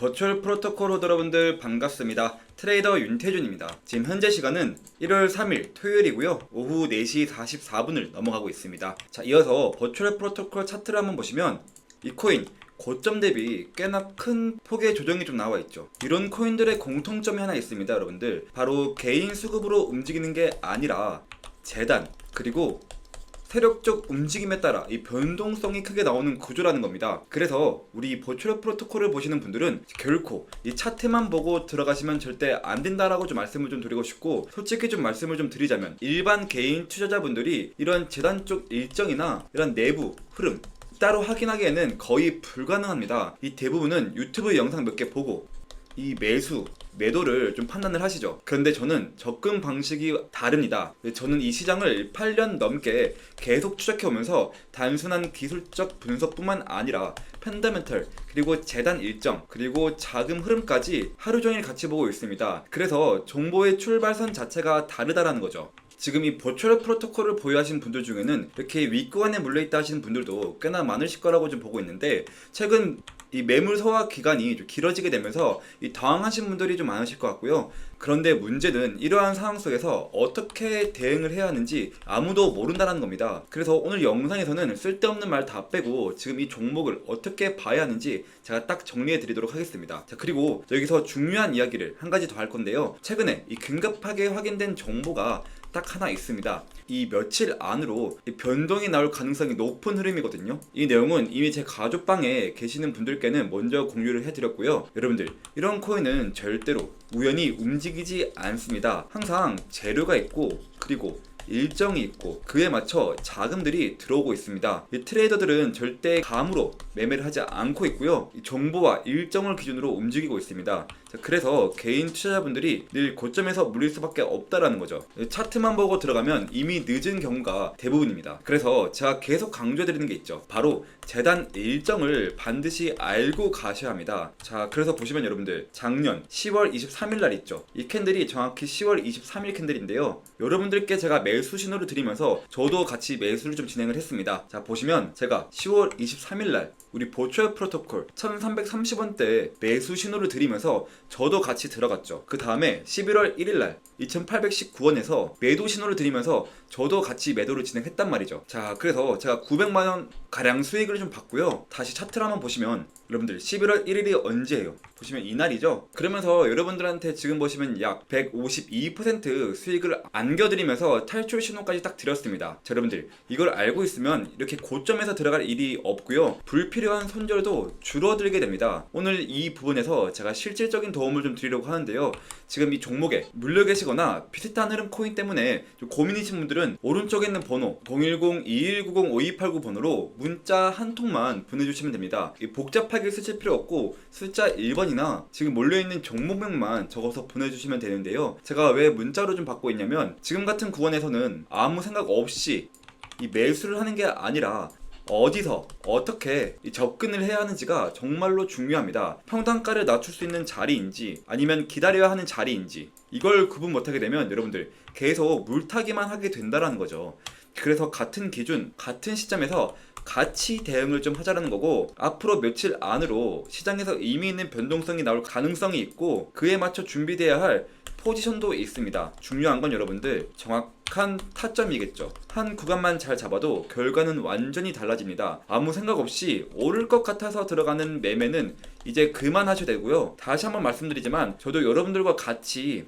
버추얼 프로토콜 호드 여러분들 반갑습니다. 트레이더 윤태준입니다. 지금 현재 시간은 1월 3일 토요일이고요. 오후 4시 44분을 넘어가고 있습니다. 자, 이어서 버추얼 프로토콜 차트를 한번 보시면 이 코인 고점 대비 꽤나 큰 폭의 조정이 좀 나와 있죠. 이런 코인들의 공통점이 하나 있습니다, 여러분들. 바로 개인 수급으로 움직이는 게 아니라 재단 그리고 세력적 움직임에 따라 이 변동성이 크게 나오는 구조라는 겁니다. 그래서 우리 버추얼 프로토콜을 보시는 분들은 결코 이 차트만 보고 들어가시면 절대 안 된다라고 좀 말씀을 좀 드리고 싶고 솔직히 좀 말씀을 좀 드리자면 일반 개인 투자자분들이 이런 재단 쪽 일정이나 이런 내부 흐름 따로 확인하기에는 거의 불가능합니다. 이 대부분은 유튜브 영상 몇 개 보고 이 매수, 매도를 좀 판단을 하시죠. 그런데 저는 접근 방식이 다릅니다. 저는 이 시장을 8년 넘게 계속 추적해 오면서 단순한 기술적 분석뿐만 아니라 펀더멘털 그리고 재단 일정 그리고 자금 흐름까지 하루 종일 같이 보고 있습니다. 그래서 정보의 출발선 자체가 다르다라는 거죠. 지금 이 버추얼 프로토콜을 보유하신 분들 중에는 이렇게 윗구간에 물려있다 하시는 분들도 꽤나 많으실 거라고 좀 보고 있는데 최근 이 매물 소화 기간이 좀 길어지게 되면서 이 당황하신 분들이 좀 많으실 것 같고요. 그런데 문제는 이러한 상황 속에서 어떻게 대응을 해야 하는지 아무도 모른다는 겁니다. 그래서 오늘 영상에서는 쓸데없는 말 다 빼고 지금 이 종목을 어떻게 봐야 하는지 제가 딱 정리해 드리도록 하겠습니다. 자, 그리고 여기서 중요한 이야기를 한 가지 더 할 건데요. 최근에 이 긴급하게 확인된 정보가 딱 하나 있습니다. 이 며칠 안으로 이 변동이 나올 가능성이 높은 흐름이거든요. 이 내용은 이미 제 가족방에 계시는 분들께는 먼저 공유를 해드렸고요. 여러분들 이런 코인은 절대로 우연히 움직이지 않습니다. 항상 재료가 있고 그리고 일정이 있고 그에 맞춰 자금들이 들어오고 있습니다. 이 트레이더들은 절대 감으로 매매를 하지 않고 있고요. 이 정보와 일정을 기준으로 움직이고 있습니다. 자, 그래서 개인 투자자분들이 늘 고점에서 물릴 수밖에 없다라는 거죠. 이 차트만 보고 들어가면 이미 늦은 경우가 대부분입니다. 그래서 제가 계속 강조해드리는 게 있죠. 바로 재단 일정을 반드시 알고 가셔야 합니다. 자, 그래서 보시면 여러분들 작년 10월 23일 날 있죠. 이 캔들이 정확히 10월 23일 캔들인데요. 여러분들께 제가 매수 신호를 드리면서 저도 같이 매수를 좀 진행을 했습니다. 자, 보시면 제가 10월 23일 날 우리 보추얼 프로토콜 1330원대 매수 신호를 드리면서 저도 같이 들어갔죠. 그 다음에 11월 1일 날 2819원에서 매도 신호를 드리면서 저도 같이 매도를 진행했단 말이죠. 자, 그래서 제가 900만원 가량 수익을 좀 받고요. 다시 차트를 한번 보시면 여러분들 11월 1일이 언제예요? 보시면 이날이죠. 그러면서 여러분들한테 지금 보시면 약 152% 수익을 안겨드리면서 탈출 신호까지 딱 드렸습니다. 자, 여러분들 이걸 알고 있으면 이렇게 고점에서 들어갈 일이 없고요. 불필요한 손절도 줄어들게 됩니다. 오늘 이 부분에서 제가 실질적인 도움을 좀 드리려고 하는데요. 지금 이 종목에 물려 계시 거나 비슷한 흐름 코인 때문에 좀 고민이신 분들은 오른쪽에 있는 번호 010-2190-5289 번호로 문자 한 통만 보내주시면 됩니다. 이 복잡하게 쓰실 필요 없고 숫자 1번이나 지금 몰려있는 종목명만 적어서 보내주시면 되는데요. 제가 왜 문자로 좀 받고 있냐면 지금 같은 구간에서는 아무 생각 없이 이 매수를 하는 게 아니라 어디서 어떻게 이 접근을 해야 하는지가 정말로 중요합니다. 평단가를 낮출 수 있는 자리인지 아니면 기다려야 하는 자리인지 이걸 구분 못하게 되면 여러분들 계속 물타기만 하게 된다라는 거죠. 그래서 같은 기준, 같은 시점에서 같이 대응을 좀 하자라는 거고 앞으로 며칠 안으로 시장에서 이미 있는 변동성이 나올 가능성이 있고 그에 맞춰 준비돼야 할 포지션도 있습니다. 중요한 건 여러분들 정확한 타점이겠죠. 한 구간만 잘 잡아도 결과는 완전히 달라집니다. 아무 생각 없이 오를 것 같아서 들어가는 매매는 이제 그만하셔야 되고요. 다시 한번 말씀드리지만 저도 여러분들과 같이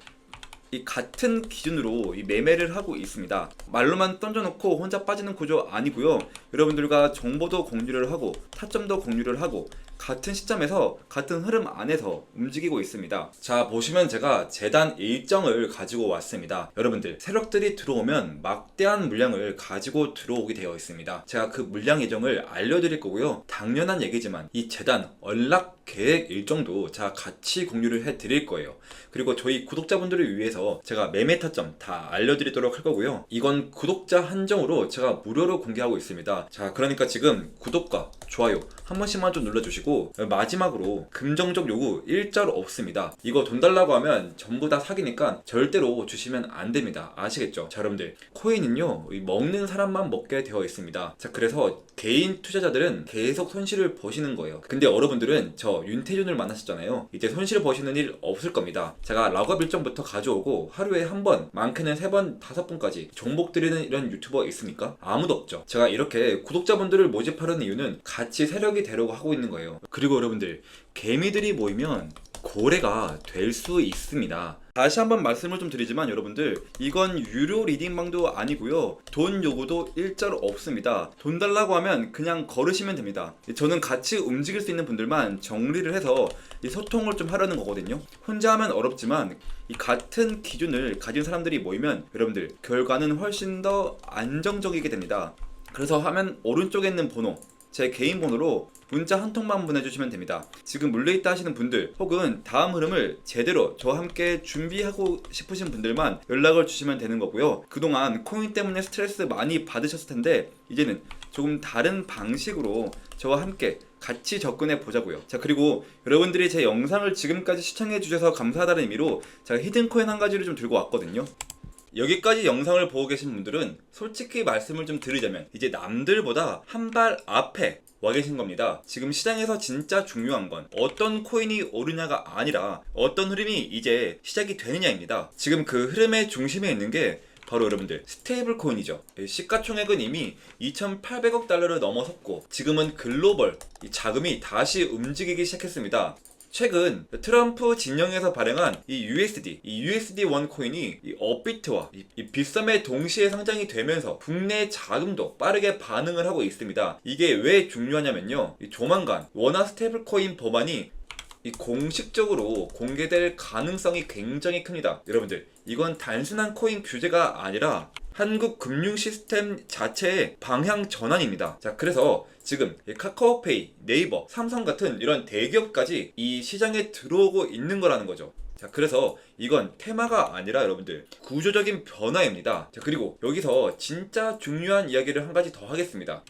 이 같은 기준으로 이 매매를 하고 있습니다. 말로만 던져놓고 혼자 빠지는 구조 아니고요. 여러분들과 정보도 공유를 하고 타점도 공유를 하고 같은 시점에서 같은 흐름 안에서 움직이고 있습니다. 자 보시면 제가 재단 일정을 가지고 왔습니다. 여러분들 세력들이 들어오면 막대한 물량을 가지고 들어오게 되어 있습니다. 제가 그 물량 예정을 알려드릴 거고요. 당연한 얘기지만 이 재단 연락 계획 일정도 제가 같이 공유를 해 드릴 거예요. 그리고 저희 구독자분들을 위해서 제가 매매 타점 다 알려드리도록 할 거고요. 이건 구독자 한정으로 제가 무료로 공개하고 있습니다. 자, 그러니까 지금 구독과 좋아요 한 번씩만 좀 눌러주시고 그리고 마지막으로 금정적 요구 일자로 없습니다. 이거 돈 달라고 하면 전부 다 사기니까 절대로 주시면 안 됩니다. 아시겠죠? 자, 여러분들 코인은요 이 먹는 사람만 먹게 되어 있습니다. 자, 그래서 개인 투자자들은 계속 손실을 보시는 거예요. 근데 여러분들은 저 윤태준을 만나셨잖아요. 이제 손실 보시는 일 없을 겁니다. 제가 락업 일정부터 가져오고 하루에 한 번, 많게는 세 번, 다섯 번까지 종목 드리는 이런 유튜버 있습니까? 아무도 없죠. 제가 이렇게 구독자분들을 모집하려는 이유는 같이 세력이 되려고 하고 있는 거예요. 그리고 여러분들 개미들이 모이면 고래가 될 수 있습니다. 다시 한번 말씀을 좀 드리지만 여러분들 이건 유료 리딩방도 아니고요. 돈 요구도 일자로 없습니다. 돈 달라고 하면 그냥 걸으시면 됩니다. 저는 같이 움직일 수 있는 분들만 정리를 해서 이 소통을 좀 하려는 거거든요. 혼자 하면 어렵지만 이 같은 기준을 가진 사람들이 모이면 여러분들 결과는 훨씬 더 안정적이게 됩니다. 그래서 화면 오른쪽에 있는 번호 제 개인 번호로 문자 한 통만 보내주시면 됩니다. 지금 물려 있다 하시는 분들 혹은 다음 흐름을 제대로 저와 함께 준비하고 싶으신 분들만 연락을 주시면 되는 거고요. 그동안 코인 때문에 스트레스 많이 받으셨을 텐데 이제는 조금 다른 방식으로 저와 함께 같이 접근해 보자고요. 자 그리고 여러분들이 제 영상을 지금까지 시청해 주셔서 감사하다는 의미로 제가 히든 코인 한 가지를 좀 들고 왔거든요. 여기까지 영상을 보고 계신 분들은 솔직히 말씀을 좀 드리자면 이제 남들보다 한 발 앞에 와 계신 겁니다. 지금 시장에서 진짜 중요한 건 어떤 코인이 오르냐가 아니라 어떤 흐름이 이제 시작이 되느냐입니다. 지금 그 흐름의 중심에 있는 게 바로 여러분들 스테이블 코인이죠. 시가총액은 이미 2,800억 달러를 넘어섰고 지금은 글로벌 이 자금이 다시 움직이기 시작했습니다. 최근 트럼프 진영에서 발행한 이 USD, 이 USD 원 코인이 이 업비트와 이, 이 빗썸에 동시에 상장이 되면서 국내 자금도 빠르게 반응을 하고 있습니다. 이게 왜 중요하냐면요. 이 조만간 원화 스테이블 코인 법안이 이 공식적으로 공개될 가능성이 굉장히 큽니다. 여러분들, 이건 단순한 코인 규제가 아니라 한국 금융 시스템 자체의 방향 전환입니다. 자, 그래서 지금 이 카카오페이, 네이버, 삼성 같은 이런 대기업까지 이 시장에 들어오고 있는 거라는 거죠. 자, 그래서 이건 테마가 아니라 여러분들 구조적인 변화입니다. 자, 그리고 여기서 진짜 중요한 이야기를 한 가지 더 하겠습니다.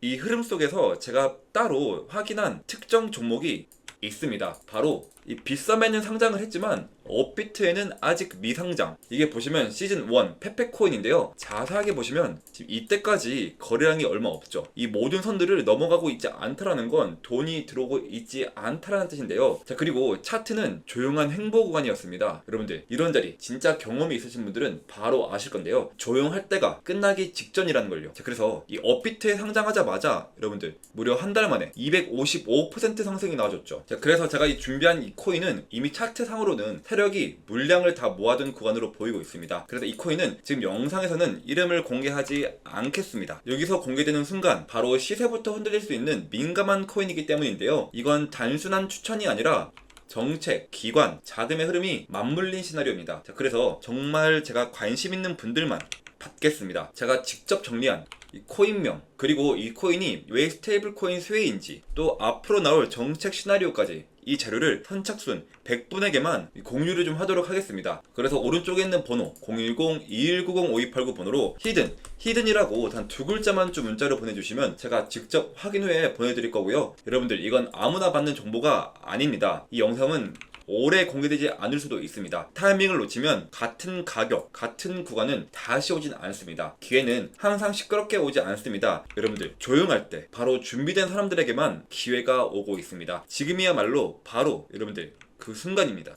이 흐름 속에서 제가 따로 확인한 특정 종목이 있습니다. 바로 이 빗썸에는 상장을 했지만 업비트에는 아직 미상장. 이게 보시면 시즌 1 페페코인인데요. 자세하게 보시면 지금 이때까지 거래량이 얼마 없죠. 이 모든 선들을 넘어가고 있지 않다라는 건 돈이 들어오고 있지 않다라는 뜻인데요. 자 그리고 차트는 조용한 횡보 구간이었습니다. 여러분들 이런 자리 진짜 경험이 있으신 분들은 바로 아실 건데요. 조용할 때가 끝나기 직전이라는 걸요. 자 그래서 이 업비트에 상장하자마자 여러분들 무려 한 달 만에 255% 상승이 나와줬죠. 자 그래서 제가 이 준비한 이 코인은 이미 차트 상으로는 세력이 물량을 다 모아둔 구간으로 보이고 있습니다. 그래서 이 코인은 지금 영상에서는 이름을 공개하지 않겠습니다. 여기서 공개되는 순간 바로 시세부터 흔들릴 수 있는 민감한 코인이기 때문인데요. 이건 단순한 추천이 아니라 정책, 기관, 자금의 흐름이 맞물린 시나리오입니다. 자, 그래서 정말 제가 관심 있는 분들만 받겠습니다. 제가 직접 정리한 이 코인명 그리고 이 코인이 왜 스테이블 코인 수혜인지 또 앞으로 나올 정책 시나리오까지 이 자료를 선착순 100분에게만 공유를 좀 하도록 하겠습니다. 그래서 오른쪽에 있는 번호 010-2190-5289 번호로 히든, 히든이라고 단 두 글자만 좀 문자로 보내주시면 제가 직접 확인 후에 보내드릴 거고요. 여러분들 이건 아무나 받는 정보가 아닙니다. 이 영상은 오래 공개되지 않을 수도 있습니다. 타이밍을 놓치면 같은 가격, 같은 구간은 다시 오진 않습니다. 기회는 항상 시끄럽게 오지 않습니다. 여러분들 조용할 때 바로 준비된 사람들에게만 기회가 오고 있습니다. 지금이야말로 바로 여러분들 그 순간입니다.